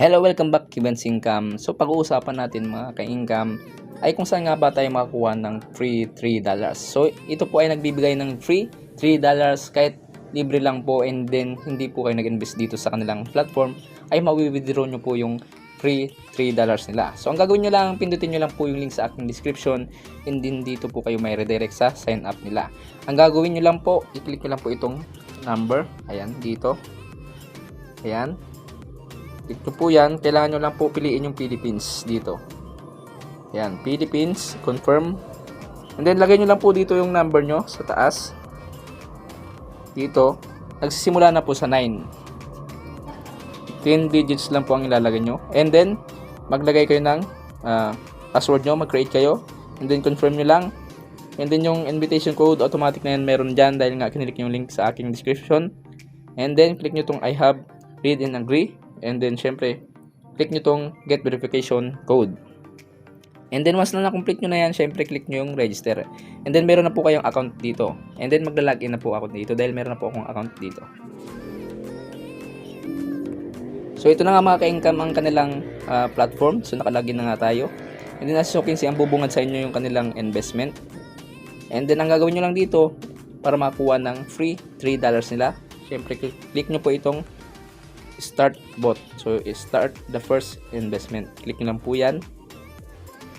Hello, welcome back to Ben's Income. So pag-uusapan natin mga ka-income ay kung saan nga ba tayo makakuha ng free $3. So ito po ay nagbibigay ng free $3 kahit libre lang po and then hindi po kayo nag-invest dito sa kanilang platform ay mawi-withdraw nyo po yung free $3 nila. So ang gagawin nyo lang, pindutin nyo lang po yung link sa aking description and then dito po kayo may redirect sa sign up nila. Ang gagawin nyo lang po, i-click nyo lang po itong number. Ayan, dito. Ayan. Nyo po yan. Kailangan nyo lang po piliin yung Philippines dito. Yan, Philippines, confirm. And then, lagay nyo lang po dito yung number nyo sa taas. Dito. Nagsisimula na po sa 9. 10 digits lang po ang ilalagay nyo. And then, maglagay kayo ng ah, password nyo, mag-create kayo. And then, confirm nyo lang. And then, yung invitation code, automatic na yan meron dyan dahil nga kinilik yung link sa aking description. And then, click nyo tong I have, read and agree. And then, syempre, click nyo tong get verification code. And then, once na na-complete nyo na yan, syempre, click nyo yung register. And then, meron na po kayong account dito. And then, magla-login na po ako dito dahil meron na po akong account dito. So, ito na nga mga ka-income ang kanilang ah, platform. So, nakalagin na nga tayo. And then, as you can see, ang bubungad sa inyo yung kanilang investment. And then, ang gagawin nyo lang dito para makakuha ng free $3 nila. Syempre, click nyo po itong start bot. So, start the first investment. Click nyo lang po yan.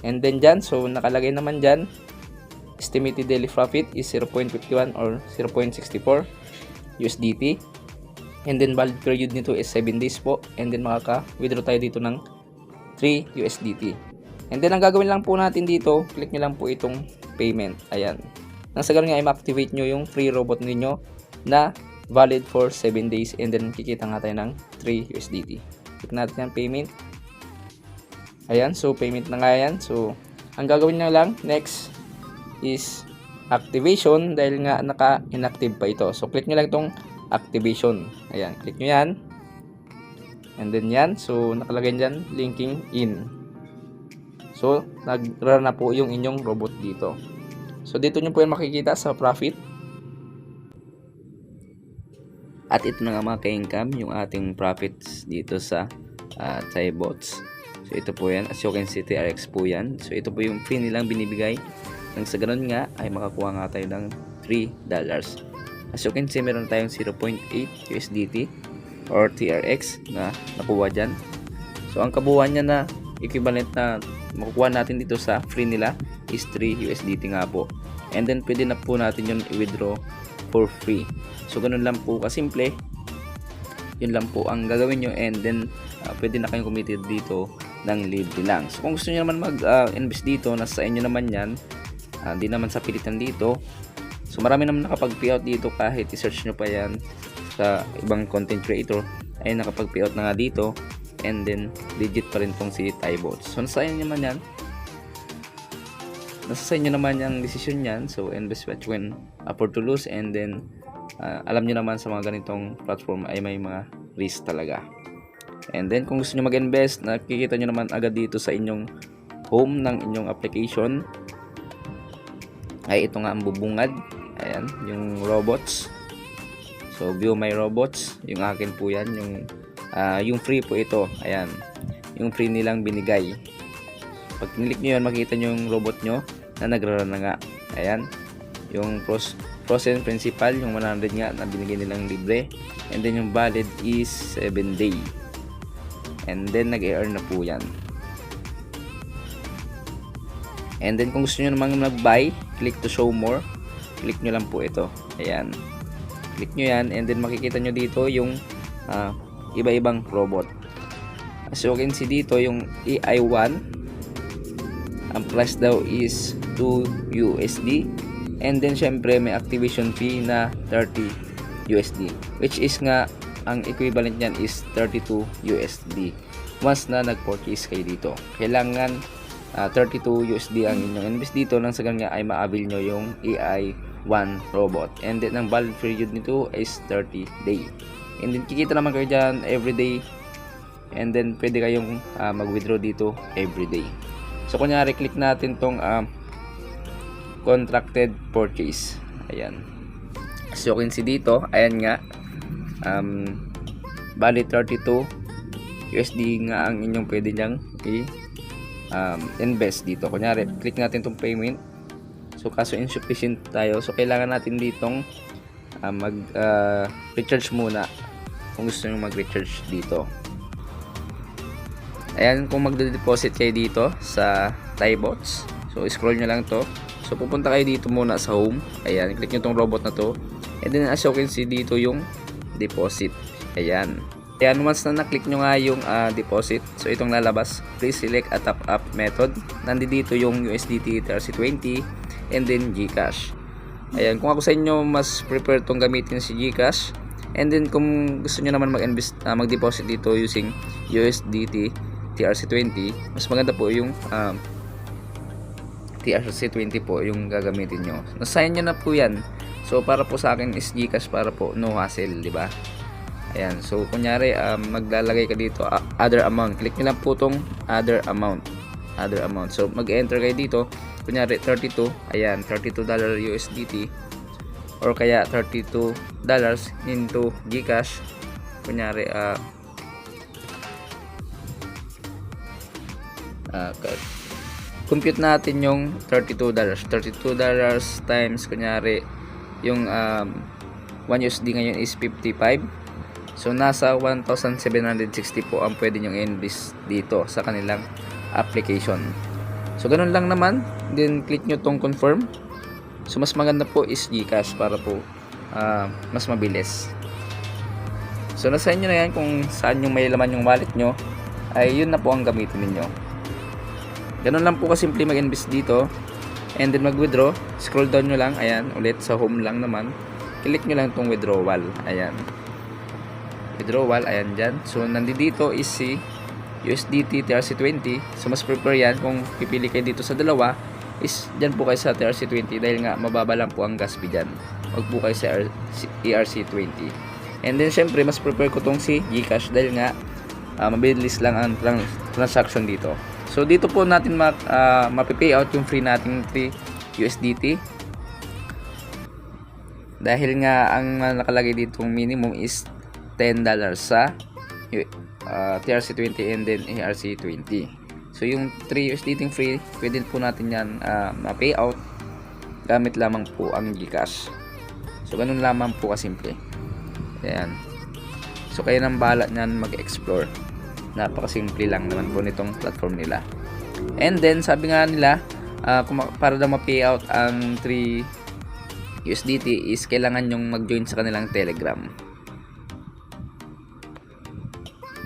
And then dyan, so nakalagay naman dyan, estimated daily profit is 0.51 or 0.64 USDT. And then valid period nito is 7 days po. And then makaka-withdraw tayo dito ng 3 USDT. And then ang gagawin lang po natin dito, click nyo lang po itong payment. Ayan. Nang sa ganun nga ay ma-activate nyo yung free robot ninyo na valid for 7 days and then kikita nga tayo ng 3 USDT. Click natin yung payment. Ayan, so payment na nga yan. So, ang gagawin nyo lang next is activation dahil nga naka-inactive pa ito. So, click nyo lang itong activation. Ayan, click nyo yan. And then yan, so nakalagay dyan, linking in. So, nag-run na po yung inyong robot dito. So, dito nyo po yan makikita sa profit. At ito na nga mga ka-income, yung ating profits dito sa uh, Bots. So, ito po yan. As you can see, TRX po yan. So, ito po yung fee nilang binibigay. Nang sa ganun nga, ay makakuha nga tayo ng $3. As you can see, meron tayong 0.8 USDT or TRX na nakuha dyan. So, ang kabuuan niya na equivalent na makukuha natin dito sa free nila is 3 USDT nga po. And then, pwede na po natin yun i-withdraw for free. So, ganun lang po kasimple. Yun lang po ang gagawin nyo and then, uh, pwede na kayong committed dito ng libre lang. So, kung gusto niyo naman mag-invest uh, dito, nasa inyo naman yan. Hindi uh, naman sa pilitan dito. So, marami naman nakapag-payout dito kahit i-search nyo pa yan sa ibang content creator ay nakapag-payout na nga dito and then legit pa rin tong si Tybots. So, nasa inyo naman yan. Nasa sa inyo naman yung decision yan. So, invest what when afford to lose and then uh, alam nyo naman sa mga ganitong platform ay may mga risk talaga. And then kung gusto nyo mag-invest, nakikita nyo naman agad dito sa inyong home ng inyong application ay ito nga ang bubungad. Ayan, yung robots. So, view my robots. Yung akin po yan. Yung, uh, yung free po ito. Ayan. Yung free nilang binigay. Pag click nyo yan, makita nyo yung robot nyo na nagrarun na nga. Ayan. Yung pros process principal, yung 100 nga na binigay nilang libre. And then yung valid is 7 day. And then nag-earn na po yan. And then kung gusto nyo naman mag-buy, click to show more. Click nyo lang po ito. Ayan. Click nyo yan and then makikita nyo dito yung uh, iba-ibang robot. As you can see dito yung AI1 ang price daw is 2 USD and then syempre may activation fee na 30 USD which is nga ang equivalent niyan is 32 USD once na nag-purchase kayo dito. Kailangan uh, 32 USD ang inyong invest dito nang sa ganyan ay ma-avail nyo yung AI 1 robot. And then ang valid period nito is 30 day. And then kikita naman kayo dyan every day. And then pwede kayong uh, mag-withdraw dito every day. So kunyari click natin tong uh, contracted purchase. Ayan. As you can see dito, ayan nga. Um, valid 32 USD nga ang inyong pwede niyang i um, invest dito. Kunyari, click natin itong payment. So, kaso insufficient tayo. So, kailangan natin ditong uh, mag uh, recharge muna kung gusto nyo mag-recharge dito. Ayan, kung magde-deposit kayo dito sa Thaibots. So, scroll nyo lang to. So, pupunta kayo dito muna sa home. Ayan, click nyo tong robot na to. And then, as you can see dito yung deposit. Ayan. Ayan, once na na-click nyo nga yung ah, deposit, so itong lalabas, please select a top-up method. Nandito yung USDT TRC20 and then GCash. Ayan, kung ako sa inyo, mas prefer tong gamitin si GCash. And then, kung gusto nyo naman mag-invest, ah, mag-deposit dito using USDT TRC20, mas maganda po yung um, TRC20 po yung gagamitin nyo. Nasign nyo na po yan. So, para po sa akin is Gcash para po no hassle, di ba? Ayan. So, kunyari, um, maglalagay ka dito, uh, other amount. Click nyo lang po tong other amount. Other amount. So, mag-enter kayo dito. Kunyari, 32. Ayan, $32 USDT. Or kaya, $32 into Gcash. Kunyari, ah, uh, compute natin yung $32. $32 times, kunyari, yung um, 1 USD ngayon is 55. So, nasa 1,760 po ang pwede nyong invest dito sa kanilang application. So, ganun lang naman. Then, click nyo tong confirm. So, mas maganda po is Gcash para po ah, mas mabilis. So, nasa inyo na yan kung saan yung may laman yung wallet nyo. Ay, yun na po ang gamitin ninyo. Ganun lang po kasimple mag-invest dito. And then mag-withdraw. Scroll down nyo lang. Ayan, ulit sa home lang naman. Click nyo lang tong withdrawal. Ayan. Withdrawal. Ayan dyan. So, nandito is si USDT TRC20. So, mas prefer yan kung pipili kayo dito sa dalawa is dyan po kayo sa TRC20 dahil nga mababa lang po ang gas fee dyan. Huwag po kayo sa ERC20. And then, syempre, mas prefer ko tong si Gcash dahil nga ah, mabilis lang ang tran- transaction dito. So dito po natin ma uh, mapi-pay out yung free nating 3 USDT. Dahil nga ang nakalagay dito minimum is $10 sa uh, TRC20 and then ARC20. So yung 3 USDT free, pwede po natin yan uh, ma-pay out gamit lamang po ang GCash. So ganun lamang po kasimple. Ayan. So kayo nang bahala niyan mag-explore napakasimple lang naman po nitong platform nila. And then sabi nga nila uh, para daw ma-pay out ang 3 USDT is kailangan yung mag-join sa kanilang telegram.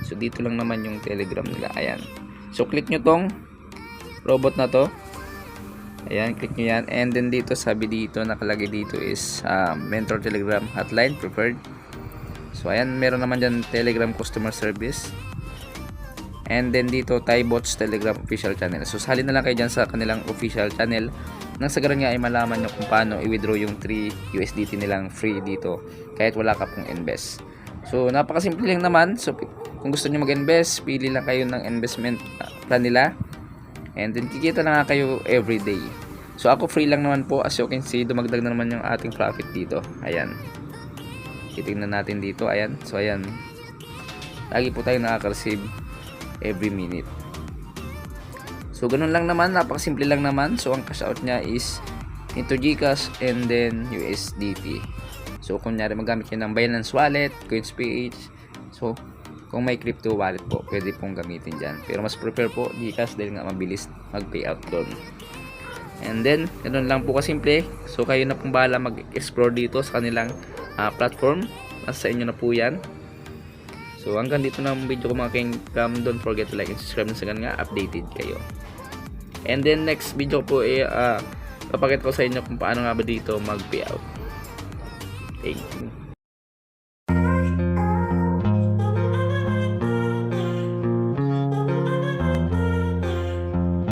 So dito lang naman yung telegram nila. Ayan. So click nyo tong robot na to. Ayan click nyo yan. And then dito sabi dito nakalagay dito is uh, mentor telegram hotline preferred. So ayan meron naman dyan telegram customer service And then dito, Thaibots Telegram official channel. So, sali na lang kayo dyan sa kanilang official channel. Nang sa nga ay malaman nyo kung paano i-withdraw yung 3 USDT nilang free dito. Kahit wala ka pong invest. So, napakasimple lang naman. So, kung gusto nyo mag-invest, pili lang kayo ng investment uh, plan nila. And then, kikita na nga kayo every day. So, ako free lang naman po. As you can see, dumagdag na naman yung ating profit dito. Ayan. Titignan natin dito. Ayan. So, ayan. Lagi po tayo nakaka-receive every minute. So, ganun lang naman. Napakasimple lang naman. So, ang cash out niya is into Gcash and then USDT. So, kunyari magamit niyo ng Binance Wallet, CoinsPH. So, kung may crypto wallet po, pwede pong gamitin dyan. Pero mas prefer po Gcash dahil nga mabilis mag-payout doon. And then, ganun lang po kasimple. So, kayo na pong bahala mag-explore dito sa kanilang uh, platform. Nasa inyo na po yan. So hanggang dito na ang video ko mga kingdom. Don't forget to like and subscribe na sa nga updated kayo. And then next video po eh uh, papakita ko sa inyo kung paano nga ba dito mag-payout. Thank you.